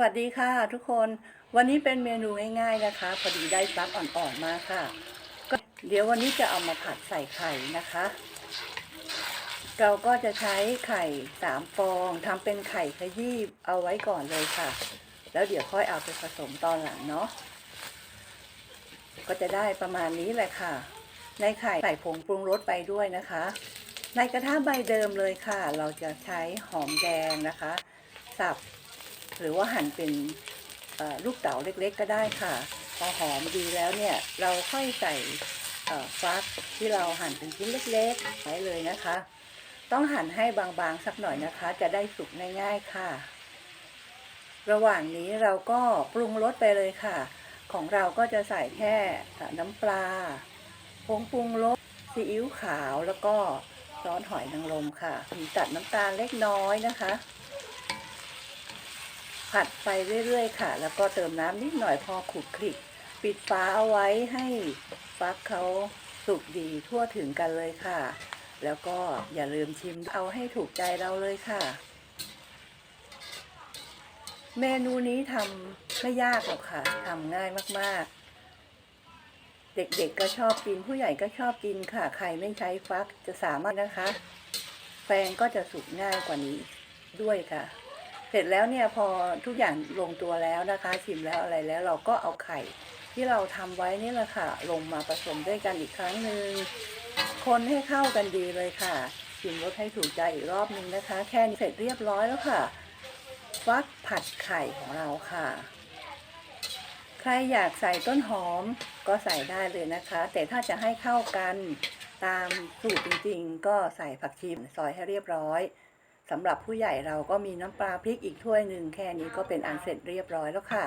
วัสดีค่ะทุกคนวันนี้เป็นเมนูง่ายๆนะคะ พอดีได้ฟักอ่อนๆมาค่ะ ก็เดี๋ยววันนี้จะเอามาผัดใส่ไข่นะคะ เราก็จะใช้ไข่สามฟองทำเป็นไข่ขยี้เอาไว้ก่อนเลยค่ะ แล้วเดี๋ยวค่อยเอาไปผสมตอนหลังเนาะก็จะได้ประมาณนี้แหละค่ะ ในไข่ใส่ผงปรุงรสไปด้วยนะคะ ในกระทะใบเดิมเลยค่ะ เราจะใช้หอมแดงนะคะ สับ หรือว่าหั่นเป็นลูกเต๋าเล็กๆ ก็ได้ค่ะ พอหอมดีแล้วเนี่ย เราค่อยใส่ฟักที่เราหั่นเป็นชิ้นเล็กๆไว้เลยนะคะ ต้องหั่นให้บางๆสักหน่อยนะคะ จะได้สุกง่ายๆค่ะ ระหว่างนี้เราก็ปรุงรสไปเลยค่ะ ของเราก็จะใส่แค่น้ำปลาผงปรุงรสซีอิ๊วขาวแล้วก็ซอสหอยนางรมค่ะ มีตัดน้ำตาลเล็กน้อยนะคะ ผัดไปเรื่อยๆค่ะ แล้วก็เติมน้ำนิดหน่อยพอขลุกคลิก ปิดฝาเอาไว้ให้ฟักเขาสุกดีทั่วถึงกันเลยค่ะ แล้วก็อย่าลืมชิมเอาให้ถูกใจเราเลยค่ะ เมนูนี้ทำไม่ยากหรอกค่ะทำง่ายมากๆ เด็กๆก็ชอบกินผู้ใหญ่ก็ชอบกินค่ะ ใครไม่ใช้ฟักจะสามารถนะคะ แปงก็จะสุกง่ายกว่านี้ด้วยค่ะ ร็จแล้วเนี่ยพอทุกอย่างลงตัวแล้วนะคะชิมแล้วอะไรแล้วเราก็เอาไข่ที่เราทำไว้นี่แหละค่ะ ลงมาผสมด้วยกันอีกครั้งหนึ่งคนให้เข้ากันดีเลยค่ะชิมรสให้ถูกใจอีกรอบนึงนะคะ แค่นี้เสร็จเรียบร้อยแล้วค่ะฟักผัดไข่ของเราค่ะ ใครอยากใส่ต้นหอมก็ใส่ได้เลยนะคะ แต่ถ้าจะให้เข้ากันตามสูตรจริงๆ ก็ใส่ผักชีซอยให้เรียบร้อย สำหรับผู้ใหญ่เราก็มีน้ำปลาพริกอีกถ้วยหนึ่งแค่นี้ก็เป็นอันเสร็จเรียบร้อยแล้วค่ะ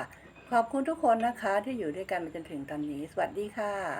ขอบคุณทุกคนนะคะที่อยู่ด้วยกันมาจนถึงตอนนี้ สวัสดีค่ะ